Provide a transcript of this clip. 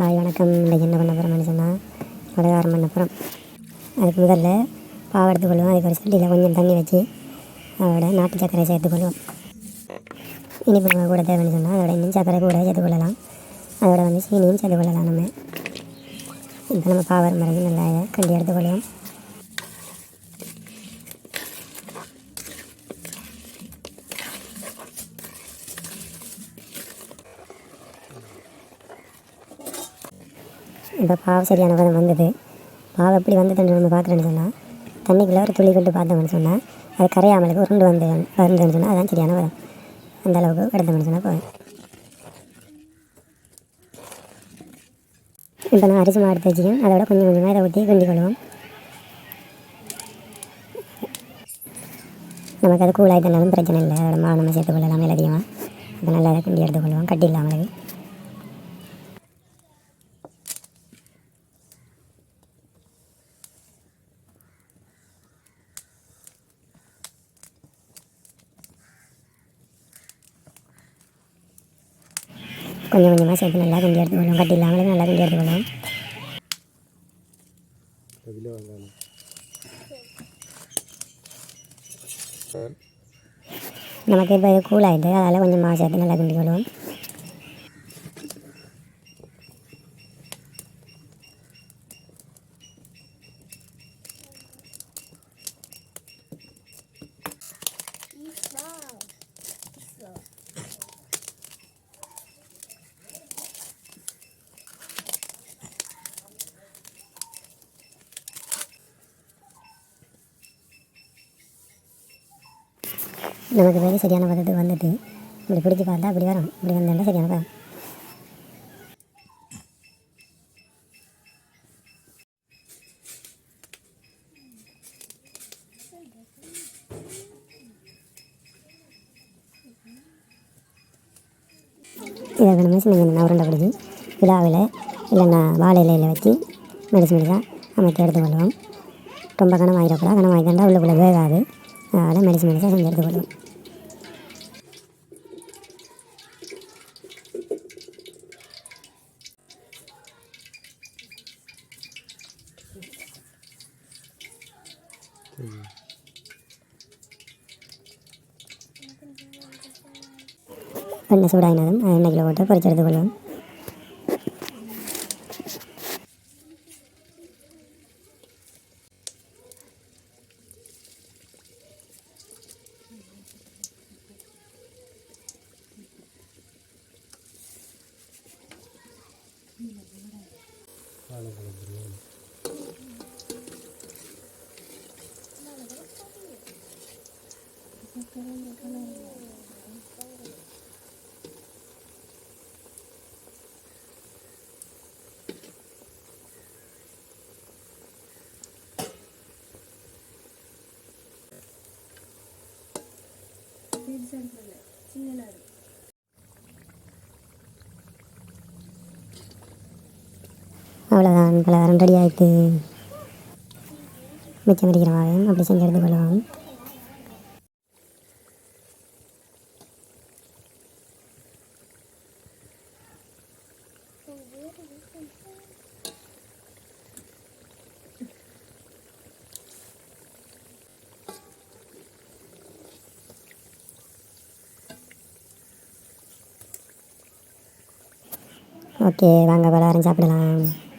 Hi வணக்கம். இன்றைக்கி என்ன பண்ண போகிறோம்னு சொன்னால் வடகாரம் பண்ண போகிறோம் அதுக்கு முதல்ல பாவை எடுத்துக்கொள்வோம் அதுக்கு ஒரு சட்டியில் கொஞ்சம் தண்ணி வச்சு அதோட நாட்டு சர்க்கரை சேர்த்துக்கொள்வோம் இனிப்பு நம்ம கூட தேவைன்னு சொன்னால் அதோட இன்னும் சர்க்கரை கூட சேர்த்துக்கொள்ளலாம் அதோட வந்து சீனியும் சேர்த்துக்கொள்ளலாம் நம்ம. இப்போ நம்ம பாவை மறைஞ்சு நல்லா கண்டி எடுத்துக்கொள்வோம் இப்போ பாவ சரியான பதம் வந்தது. பாவை எப்படி வந்ததுன்னு நம்ம பார்க்குறேன்னு சொன்னால் தண்ணிக்குள்ளே ஒரு துளி கொண்டு பார்த்தோம்னு சொன்னால் அது கரையாமலுக்கு உருண்டு வந்து வருதுன்னு சொன்னால் அதான் சரியான பதம் அந்த அளவுக்கு எடுத்தோம்னு சொன்னால் போவேன் இப்போ நான் அரிசி மாடு எடுத்து வச்சுக்கேன் அதோட கொஞ்சம் கொஞ்சமாக இதை ஊற்றி கிண்டி கொள்வோம். நமக்கு அது கூழாயிட்டனாலும் பிரச்சனை இல்லை. அதோட மாவு நம்ம சேர்த்துக்கொள்ளலாம் அதிகமாக இப்போ நல்லா இதை கிண்டி எடுத்துக்கொள்வோம். கட்டி இல்லாமலுக்கு கொஞ்சம் கொஞ்சமாக சேர்த்து நல்லா கிண்டி எடுத்துக்கணும் கட்டி இல்லாமலே நல்லா கிண்டி எடுத்துக்கொள்வோம் நமக்கு இப்போ கூலாகிட்டு அதில் கொஞ்சம் சேர்த்து நல்லா கிண்டி நமக்கு வேறு சரியான பதத்துக்கு வந்துட்டு இப்படி பிடிச்சி பார்த்தா அப்படி வரும். இப்படி வந்தோம்னா சரியான பதம் இதை நம்ம சின்ன சின்ன உருண்டை பிடிச்சி விழாவில் இல்லைன்னா வாழை இலையில் வச்சு மெடிசு மெடிசாக அமைத்து எடுத்துக்கொள்வோம் ரொம்ப கனமாயிடக்கூடாது. கனமாயிட்டா உள்ளுக்குள்ளே வேகாது. அதனால் மெடிசு மெடிசாக செஞ்சு எடுத்துக்கொள்வோம் പിന്നെ ചൂടായതും ആ എണ്ണയ്ക്ക് പോട്ട് പൊരിച്ചെടുത്ത് കൊള്ളും வாழைப்பழம் பிரியாணி அவ்வளோதான் பலகாரம் ரெடி ஆகிட்டு மிச்சம் அடிக்கிற மாவையும் அப்படி செஞ்சு எடுத்துக்கொள்வோம். ஓகே வாங்க பலகாரம் சாப்பிடலாம்.